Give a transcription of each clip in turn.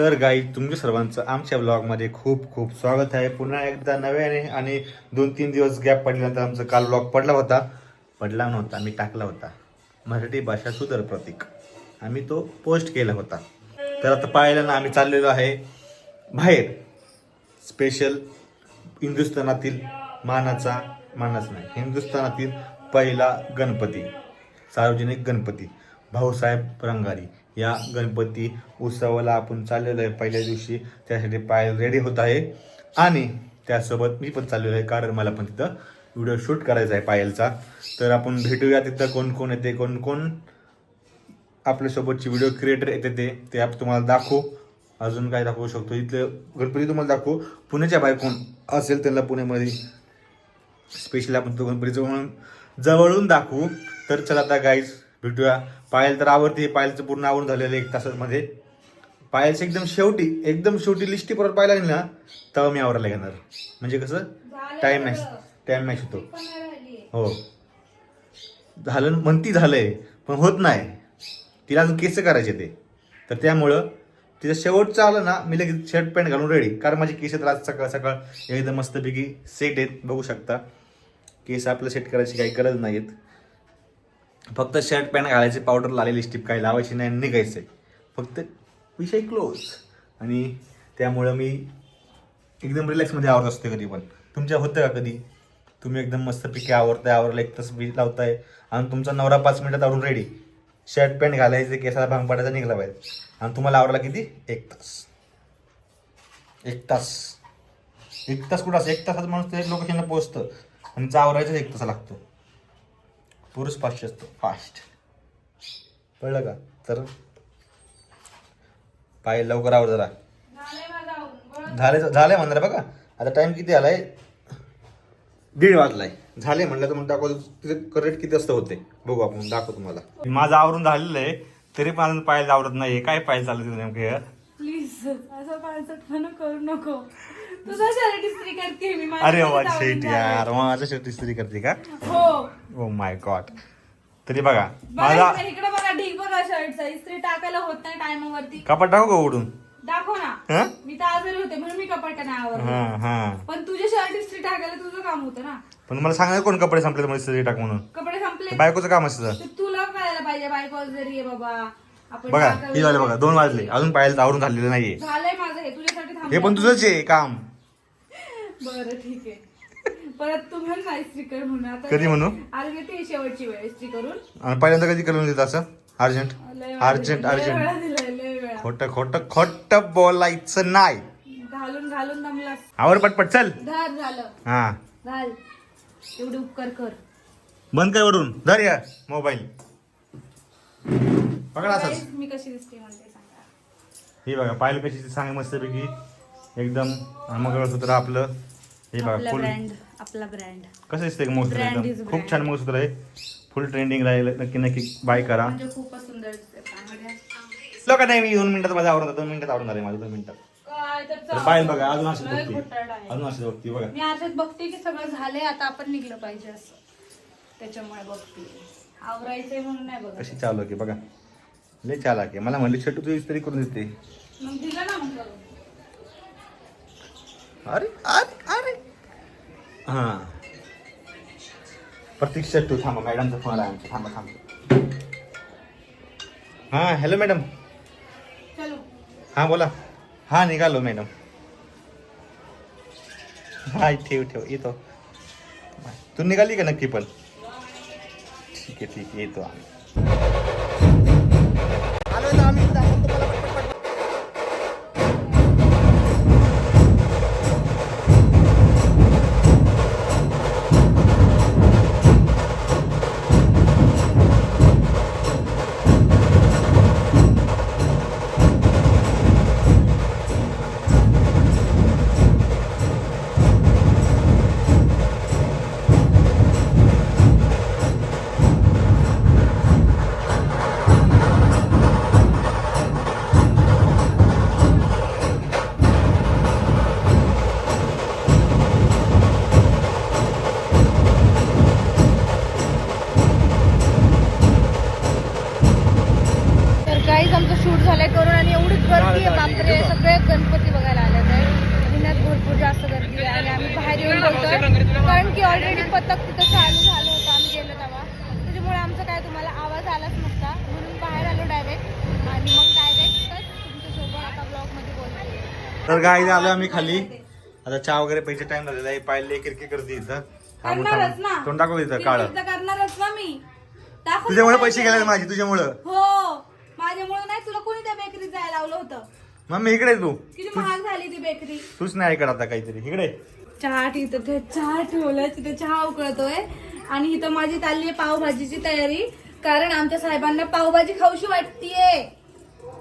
तर गाई तुमच्या सर्वांचं आमच्या ब्लॉगमध्ये खूप खूप स्वागत आहे. पुन्हा एकदा नव्याने आणि दोन तीन दिवस गॅप पडल्यानंतर आमचा काल ब्लॉग पडला होता. पडला नव्हता मी टाकला होता. मराठी भाषा सुधर प्रतीक. आम्ही तो पोस्ट केला होता. तर आता पाहिलं ना आम्ही चाललेलो आहे बाहेर. स्पेशल हिंदुस्थानातील मानाचा मानाच नाही हिंदुस्थानातील पहिला गणपती सार्वजनिक गणपती भाऊसाहेब रंगारी. या गणपती उत्सवाला आपण चाललेलो आहे. पहिल्या दिवशी त्यासाठी पाय रेडी होत आहे. आणि त्यासोबत मी पण चाललेलो आहे कारण मला पण तिथं व्हिडिओ शूट करायचा आहे पायलचा. तर आपण भेटूया तिथं कोण कोण येते कोण कोण आपल्यासोबतचे व्हिडिओ क्रिएटर येते ते ते आप तुम्हाला दाखवू. अजून काय दाखवू शकतो? इथले गणपती तुम्हाला दाखवू. पुण्याच्या बाहेर कोण असेल त्यांना पुण्यामध्ये. स्पेशली आपण तो गणपती जवळून जवळून दाखवू. तर चला आता गाईज भेटूया. पायल तर आवडते पायलचं पूर्ण आवडून झालेलं एक तासामध्ये. पायलचं एकदम शेवटी एकदम शेवटी लिस्टी परत पाहायला लागली ना तेव्हा मी आवरायला घेणार. म्हणजे कसं? टाईम नाही. टाईम नाही होतो. हो. झालं म्हणती झालंय पण होत नाही. तिला अजून केस करायचे ते. तर त्यामुळं तिचं शेवटचं आलं ना मी लगेच शर्ट पॅन्ट घालून रेडी कारण माझी केस तर आज सकाळ सकाळ एकदम मस्तपैकी सेट आहेत. बघू शकता. केस आपलं सेट करायची काही गरज नाहीत फक्त शर्ट पॅन्ट घालायचे पावडर लावलेली स्टिप काही लावायची नाही निघायचं निघायचं. फक्त विषय क्लोज आणि त्यामुळं मी एकदम रिलॅक्समध्ये आवडत असते कधी पण. तुमच्या होतं का कधी? तुम्ही एकदम मस्त पिके आवरताय आवरला एक तास बीज लावताय आणि तुमचा नवरा पाच मिनिटात आवडून रेडी शर्ट पॅन्ट घालायचे केसाला भांग पाडायचा निघला पाहिजे आणि तुम्हाला आवडला किती? एक तास. एक तास. एक तास कुठं असं? एक तासात माणूस ते लोकेशनला पोहोचतं. आणि आवरायचं एक तास लागतो. पुरुष फास्ट असतो. फास्ट. कळलं का? तर पाय लवकर आवर जरा. झाले झालंय म्हणणार बघा. आता टाइम किती आलाय? दीड वाजलाय. झाले म्हणलं तर मग दाखवतो. तिथे करेक्ट किती वाजता होते? बघू आपण. दाखवतो तुम्हाला. माझं आवरून झालेलं आहे. तरी पण अजून पाहायला आवडत नाही काय पाहायला चाललं तिथे नेमकं? हे? असं पाळसटपणा करू नको. तुझा शर्ट इस्त्री करते मी माझ्या अरे वा शेट. यार. माझं शेट इस्त्री करते का? हो. ओ माय गॉड तरी बघा माझा बघा इकडे बघा ढीग बघा शर्टचा इस्त्री टाकायला होत नाही टायमावरती. कपाट टाकू का उडून दाखव ना. हा? मी तर आजारी होते म्हणून मी कपाटा नाही हा हा. पण तुझे शर्ट इस्त्री टाकायला तुझं काम होतं ना. पण मला सांगा कोण कपडे संपले तर इस्त्री टाक म्हणून. कपडे संपले बायकोचं काम असतं. तर तुला कळायला पाहिजे बायको जरी आहे बाबा. बघा हे झाले बघा दोन वाजले. अजून पाहायला आवरून झालेलं नाहीये. झालंय माझं हे तुझ्यासाठी हे पण तुझंच आहे काम. बरं ठीक आहे. परत तू म्हण ना इस्त्री कर म्हणून. आता कधी म्हणू? आज घेते शेवटची वेळ आणि पहिल्यांदा कधी करून देत असं? अर्जंट? Urgent urgent. खोटं खोटं खोटं बोलायचं नाही. घालून घालून दमलास. आवर पटपट चल. धर झालं. हा. घाल. एवढे उपकार कर. बंद काय वरून. धर या मोबाईल. पकडा असंच. मी कशी दिसते म्हणते सांगा. हे बघा पाहिलं कशी सांग मस्तपैकी. एकदम मंगळसूत्र आपलं. हे बघा आपला फुल ब्रँड आपला ब्रँड कसं दिसतंय मंगळसूत्र Brand is एकदम खूप brand. छान मंगळसूत्र आहे. फुल ट्रेंडिंग राहील. नक्की नक्की बाय करा. म्हणजे खूपच सुंदर दिसते. लोक नाही मी दोन मिनिटात माझं आवरून दोन मिनिटात आवरून झाले माझं दोन मिनिटात. काय तर तर पाहिलं बघा अजून अशी लय बघते. घोटाळा आहे. अजून अशी बघते बघा. मी आजच बघते की सगळं झालंय आता आपण निघलं पाहिजे असं. त्याच्यामुळे बघते. आवरायचंय म्हणून नाही बघत. कशी चालू की बघा. लय चालू आहे. मला म्हणले छोटू तू इस्त्री करून देते. अरे अरे अरे. हा. प्रतीक्षा तू थांबा मॅडमचा फोन आहे आमचा. थांबा थांबा. हा हॅलो मॅडम हा बोला. हा निघालो मॅडम हा ठेव ठेव येतो. तू निघाली का नक्की पण? ठीक आहे ठीक आहे येतो आम्ही. सगळे गणपती बघायला आलेत आहे. पुण्यात भरपूर जास्त गर्दी आहे आणि आम्ही बाहेर येऊन बोलतोय. कारण की ऑलरेडी पथक तिथं चालू झालं होतं आम्ही गेलो तेव्हा. त्याच्यामुळे आमचा काय तुम्हाला आवाज आलाच नसता. म्हणून बाहेर आलो डायरेक्ट आणि मग डायरेक्टच तुमच्यासोबत आता ब्लॉगमध्ये बोलतो. तर गाई आलो आम्ही खाली. आता चहा वगैरे पैसे टाइम झालेला आहे. पाहिले किरकी करते इथं. तोंड दाखव इथं काळ. करणारच ना मी. तुझ्यामुळे पैसे गेले माझे तुझ्यामुळं. हो. माझ्यामुळे नाही तुला कोणी त्या बेकरीत जायला लावलं होतं? मम्मी इकडे तू. किती महाग झाली ती बेकरी तूच नाही ऐकत आता काहीतरी. इकडे चहा तिथं ते चहा ठेवलाय तिथे चहा उकळतोय. आणि इथं माझी चालली आहे पावभाजीची तयारी. कारण आमच्या साहेबांना पावभाजी खाऊशी वाटतीये.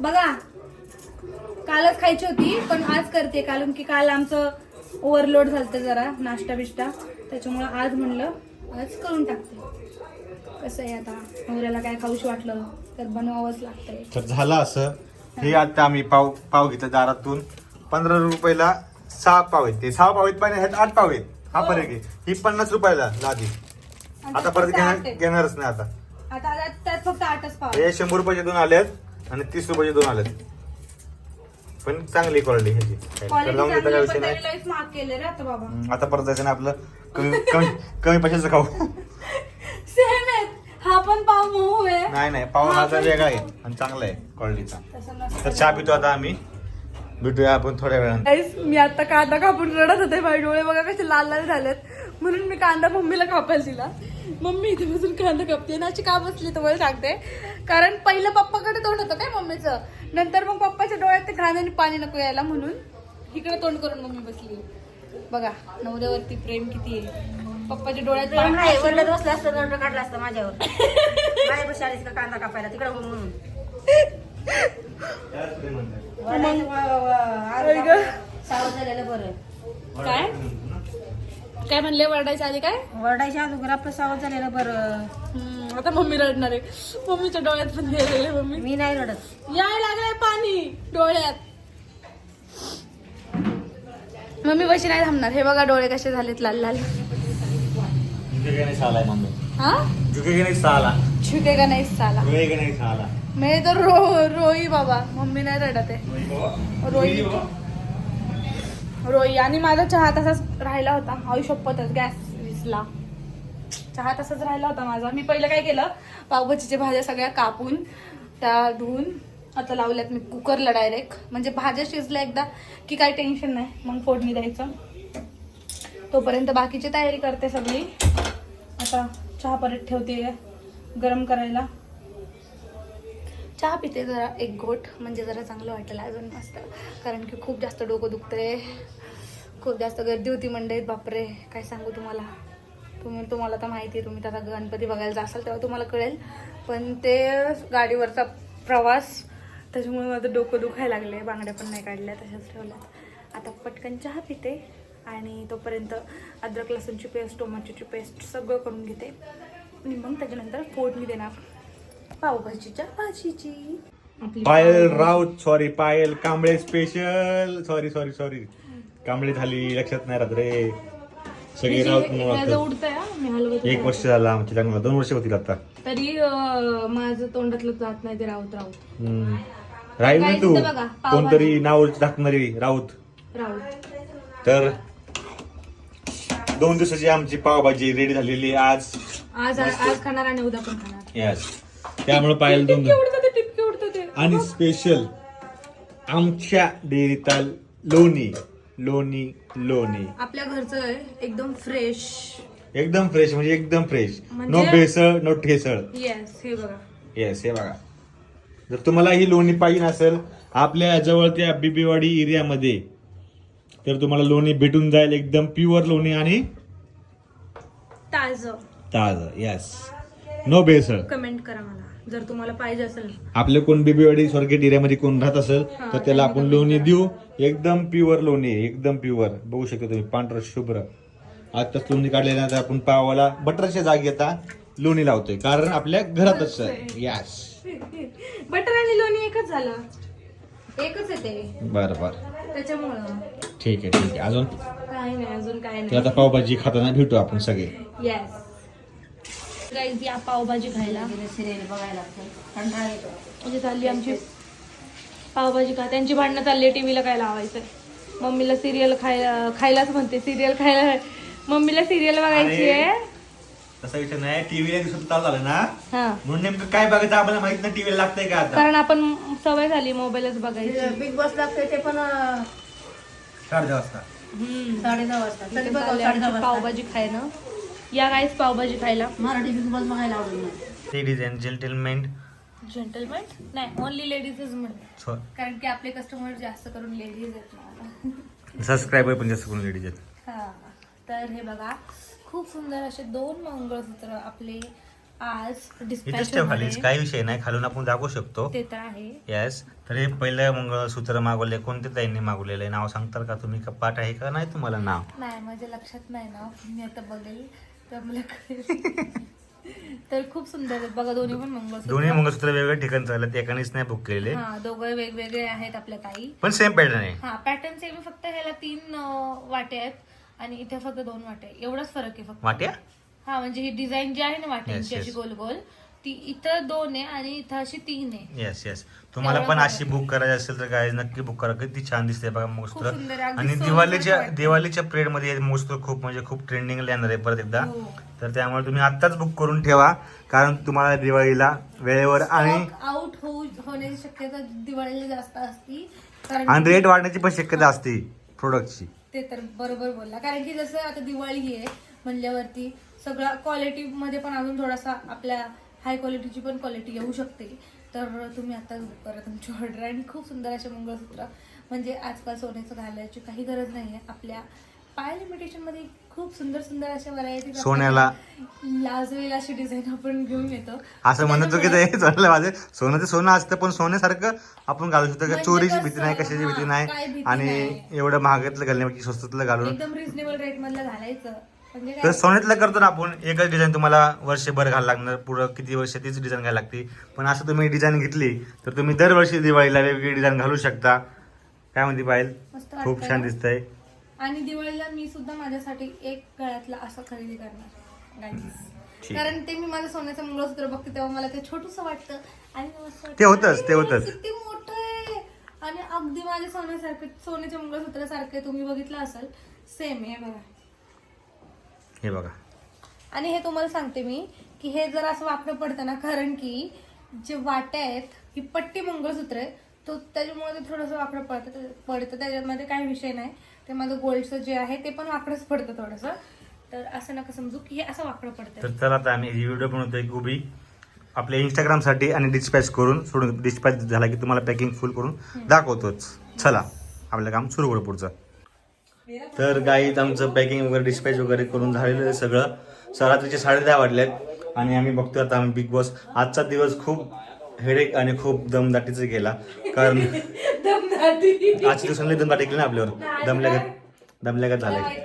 बघा कालच खायची होती पण आज करते. कारण की काल आमचं ओव्हरलोड झालं जरा नाश्ता बिष्टा. त्याच्यामुळं आज म्हणलं आज करून टाकते. कसं आहे आता? नवऱ्याला काय खाऊशी वाटलं? तर बनवावंच लागतंय. तर झालं असं. हे आता आम्ही पाव पाव घेतलं दारातून. पंधरा रुपयाला सहा पाव आहेत ते. सहा पाव आहेत पण ह्यात आठ पाव आहेत. हा हो. फरक आहे. ही पन्नास रुपयाला लादी. आणि आता परत घेणार आहेत. घेणारच नाही आता. आता आता त्यात फक्त आठच पाव हे शंभर रुपयाचे दोन आलेत आणि तीस रुपयाचे दोन आलेत. पण चांगली क्वालिटी ह्याची. तर लावून देता काय विषय नाही. क्वालिटी महाग केले रे आता बाबा. हम्म, आता परत जायचं ना आपलं. कमी कमी कमी पैशाचं खाऊ. आहेत हा पण पाव मऊ आहे. नाही नाही पाव हा वेगळा आहे आणि चांगला आहे क्वालिटीचा तसं नसतं. तर चहा पितो आता आम्ही. भेटूया आपण थोड्या वेळानं. Guys, मी आता कांदा कापून रडत होते. माझे डोळे बघा कसे लाल लाल झालेत. म्हणून मी कांदा मम्मीला कापायला दिला. मम्मी इथे बसून कांदा कापते. आणि अशी का बसली तुम्हाला सांगते. कारण पहिलं पप्पाकडे तोंड होतं काय मम्मीचं? नंतर मग पप्पाच्या डोळ्यात ते घाण आणि पाणी नको यायला म्हणून इकडे तोंड करून मम्मी बसली. बघा नवऱ्यावरती प्रेम किती आहे. पप्पाच्या डोळ्यात प्रेम पाणी नाही वरलं बसलं असतं दंड काढला असतं माझ्यावर. माझ्यापाशी आलीस का कांदा कापायला? तिकडे म्हणून. मग- वरडायचं ग. सावध झालेलं बरं. काय? काय म्हणले वरडायच्या आधी काय? वरडायच्या अगोदर आपलं सावध झालेलं बरं. हम्म, आता मम्मी रडणार आहे. मम्मीच्या डोळ्यात पण हे गेले मम्मी. मी नाही रडत. याय लागलंय पाणी डोळ्यात. मम्मी कशी नाही थांबणार. हे बघा डोळे कसे झालेत लाल लाल. झुकेगा नहीं साला मम्मी हा? झुकेगा नहीं साला छुके का नाही साला रोएगा नहीं साला मी तर रो रोई बाबा मम्मी नाही रडत आहे. रोई रोई. आणि माझा चहा तसाच राहिला होता. आयुष्यपतच गॅस विसला चहा तसाच राहिला होता माझा. मी पहिलं काय केलं? पावभाजीच्या भाज्या सगळ्या कापून त्या धुवून आता लावल्यात मी कुकरला डायरेक्ट म्हणजे भाज्या शिजल्या एकदा की काही टेन्शन नाही. मग फोडणी द्यायचं. तोपर्यंत बाकीची तयारी करते सगळी. आता चहा परत ठेवते गरम करायला. चहा पिते जरा एक घोट म्हणजे जरा चांगलं वाटेल अजून मस्त. कारण की खूप जास्त डोकं दुखतंय. खूप जास्त गर्दी होती मंडईत बापरे. काय सांगू तुम्हाला? तुम्ही तुम्हाला तर माहिती आहे तुम्ही त्याचा गणपती बघायला जासाल तेव्हा तुम्हाला कळेल. पण ते गाडीवरचा प्रवास त्याच्यामुळे माझं डोकं दुखायला लागले बांगड्या पण नाही काढल्या तशाच ठेवल्यात. आता पटकन चहा पिते. आणि तोपर्यंत अद्रक लसूणची पेस्ट टोमॅटोची पेस्ट सगळं करून घेते. आणि मग त्याच्यानंतर फोडणी देणार पावभाजीच्या भाजीची. Payal Raut sorry Payal Kamble special sorry sorry sorry Kamble झाली लक्षात नाही राहत रे. सगळे राऊत एक. वर्ष झालं आमची लग्नाला दोन वर्ष होतील आता. तरी माझं तोंडातलं जात नाही ते राऊत राऊत. राहील तू. कोणतरी नाव टाकणारी राऊत. राऊत. तर? दोन दिवसाची आमची पावभाजी रेडी झालेली आहे. आज आज आज खाणार आणि उद्या पण खाणार. यस त्यामुळे पायल दोन टिपके उडतं ते टिपके उडतं ते. आणि स्पेशल आमच्या डेअरीचा लोणी. लोणी लोणी. आपल्या घरचं आहे एकदम फ्रेश एकदम फ्रेश म्हणजे एकदम फ्रेश म्हणजे- नो भेसळ नो ठेसळ. येस हे बघा. येस हे बघा. जर तुम्हाला ही लोणी पाहिजे असेल आपल्या जवळ त्या बिबीवाडी एरियामध्ये तर तुम्हाला लोणी भेटून जाईल एकदम प्युअर लोणी आणि ताज. ताज यस नो भेसळ कमेंट करा मला. जर तुम्हाला पाहिजे असेल. आपले कोण बिबीवाडी स्वारगेट एरियामध्ये कोण राहत असेल तर त्याला आपण लोणी देऊ. एकदम प्युअर लोणी आहे, एकदम प्युअर बघू शकता तुम्ही पांढरं शुभ्र. आताच लोणी काढल्यानंतर आपण पावाला बटरच्या जागी आता लोणी लावतोय कारण आपल्या घरातच यस बटर आणि लोणी एकच झालं. एकच आहे ते. बरं बरं. त्याच्यामुळं. ठीक आहे ठीक आहे. अजून? काही नाही अजून काही तर नाही आता पावभाजी खाताना भेटू आपण सगळे. येस गाईज या पावभाजी खायला. सिरियल बघायला लागतं कंटाळा येतो म्हणजे चालली आमची. पावभाजी खा. त्यांची भांडणं चालली टीव्हीला काय लावायचंय. मम्मीला सिरियल खायला खायलाच म्हणते. सिरियल खायला मम्मीला सिरियल बघायची आहे तसा विषय नाही. टीव्हीला दिवसात चालू झालं ना? हा. म्हणून नेमकं काय बघायचं आपल्याला माहीत नाही. टीव्हीला लागतंय का आता? कारण आपण सवय झाली मोबाईलच बघायची. बिग बॉस लागतंय ते पण साडे दहा वाजता. हम्म. साडे दहा वाजता. तरी इथे बघा चाललंय साडे दहा आमची वाजता पावभाजी खायला. या गाईस पावभाजी खायला. मराठी बिग बॉस बघायला आवडत नाही लेडीज अँड जेंटलमेन जेंटलमेन नाही ओनली लेडीजच म्हणते कारण की आपले कस्टमर जास्त करून लेडीज आहेत ना सबस्क्रायबर पण जास्त करून लेडीज आहेत. हा. तर हे बघा खूप सुंदर असे दोन मंगळसूत्र आपले आज इथेच ठेव खालीच काही विषय नाही. खालून आपण दाखवू शकतो. ते तर आहे. येस तर हे पहिलं मंगळसूत्र मागवले. कोणते ताईंनी मागवलेलं आहे? नाव सांगताल का तुम्ही? का पाठ आहे का? नाही तुम्हाला नाव? नाही माझ्या लक्षात नाही ना मी आता बघेल. तर मला कळेल. तर खूप सुंदर आहेत बघा दोन्ही पण मंगळसूत्र. दोन्ही मंगळसूत्र वेगवेगळ्या ठिकाणी चालले ते एकानेच नाही बुक केलेले. हा दोघं वेगवेगळे आहेत आपल्या ताई. पण सेम पॅटर्न आहे. हा पॅटर्न सेम फक्त ह्याला तीन वाटे आहेत आणि इथे फक्त दोन वाटे. आहेत. एवढाच फरक आहे फक्त. वाट्या? हा म्हणजे ही डिझाईन जी आहे ना वाट्यांची Yes, अशी yes. गोल गोल ती इथं दोन आहे आणि इथं अशी तीन आहे येस येस तुम्हाला पण. अशी बुक करायची असेल तर काय नक्की बुक करा किती छान दिसते बघा खूप मंगळसूत्र सुंदर आहे. अगदी आणि दिवाळीच्या वाटतं. दिवाळीच्या पिरियडमध्ये मंगळसूत्र खूप म्हणजे खूप ट्रेंडिंगला येणार आहे परत एकदा हो. तर त्यामुळे तुम्ही आत्ताच बुक करून ठेवा कारण तुम्हाला दिवाळीला वेळेवर आणि आउट होऊ होण्याची शक्यता दिवाळीला जास्त असती कारण आणि रेट वाढण्याची पण शक्यता असते प्रोडक्टची ते तर बरोबर बोलला कारण की जसं आता दिवाळी आहे म्हणल्यावरती सगळा क्वालिटी मध्ये पण अजून थोडासा आपल्या हाय क्वालिटीची पण क्वालिटी येऊ शकते. तर तुम्ही आता करा तुमची ऑर्डर आणि खूप सुंदर असे मंगळसूत्र. म्हणजे आजकाल सोन्याचं घालायची काही गरज नाही आहे आपल्या पाय लिमिटेशनमध्ये खूप सुंदर सुंदर अशा व्हरायटी सोन्याला- लाजवेल अशी डिझाईन आपण घेऊन येतो. असं म्हणत चुकीचं आहे. सोन्याला माझे सोनं ते सोनं असतं पण सोन्यासारखं आपण घालू शकतो का? म्हणजे चोरीची? भीती नाही कशाची भीती नाही. आणि. एवढं महागातलं घालण्यापेक्षा स्वस्तातलं घालून. एकदम रिझनेबल रेट मधलं घालायचं. तर काय? सोन्यातलं करतो ना आपण एकच डिझाईन तुम्हाला वर्षभर घालायला लागणार. पुढं किती वर्ष तीच डिझाईन घ्यायला लागते. पण असं तुम्ही डिझाईन घेतली तर तुम्ही दरवर्षी दिवाळीला वेगवेगळी डिझाईन घालू शकता. काय म्हणते पाहिजे खूप छान? दिसतंय. आणि दिवाळीला मी सुद्धा माझ्यासाठी एक गळ्यातला असं खरेदी करणार. कारण ते मी माझं सोन्याचं मंगळसूत्र बघते तेव्हा मला ते छोटूस वाटतं. आणि ते होतंच, ते होतंच. किती मोठं आहे. आणि अगदी माझ्या सोन्यासारखं सोन्याच्या मंगळसूत्रासारखे तुम्ही बघितलं असाल सेम आहे बघा. हे बघा. आणि हे तुम्हाला सांगते मी की हे जर असं वापरं पडतं ना कारण की जे वाट्या आहेत ही पट्टी मंगळसूत्र आहे तो त्याच्यामुळे ते थोडंसं वाकडं पडतं पडतं त्याच्यामध्ये काही विषय नाही. ते माझं गोल्डचं जे आहे ते पण वाकडंच पडतं थोडंसं. तर असं नका समजू की हे असं वाकडं पडतं तर चला आता आम्ही व्हिडिओ बनवतोय गुबी आपल्या इंस्टाग्रामसाठी आणि डिस्पॅच करून सोडून डिस्पॅच झाला की तुम्हाला पॅकिंग फुल करून दाखवतोच. चला आपलं काम सुरू करू पुढचं. तर गाईत आमचं पॅकिंग वगैरे डिस्पॅच वगैरे करून झालेलं आहे सगळं. रात्रीचे साडे दहा वाजलेत आणि आम्ही बघतोय आता आम्ही बिग बॉस आजचा दिवस खूप हेडेक आणि खूप दमदाटीचा गेला. कारण आजच्या दिवसांनी दमदाटी केली ना आपल्यावर. दमल्यागत दमल्यागत झालंय.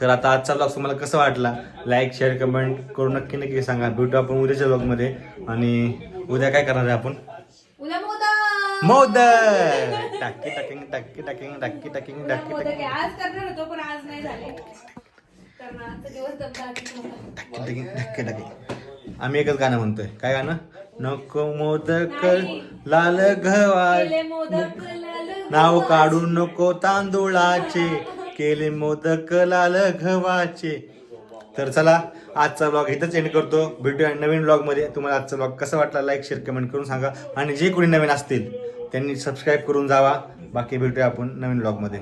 तर आता आजचा ब्लॉग तुम्हाला कसा वाटला? लाईक शेअर कमेंट करून नक्की नक्की सांगा. भेटू आपण उद्याच्या ब्लॉगमध्ये आणि उद्या काय करणार आहे आपण? मोदक. टाकी टाकिंग टाकी टाकिंग टाकी टाकिंग टाकी. टाकिंग आज करणार होतो पण आज नाही झाले. टाकी टाकी आम्ही एकच गाणं म्हणतोय. काय गाणं? नको मोदक. लाल गव्हा केले मोदक लाल नाव काढू नको तांदूळाचे. केले मोदक लाल गव्हाचे तर चला आजचा ब्लॉग इथंच एंड करतो. भेटूया नवीन ब्लॉगमध्ये तुम्हाला आजचा ब्लॉग कसा वाटला लाईक शेअर कमेंट करून सांगा. आणि जे कोणी नवीन असतील त्यांनी सबस्क्राईब करून जावा. बाकी भेटूया आपण नवीन ब्लॉगमध्ये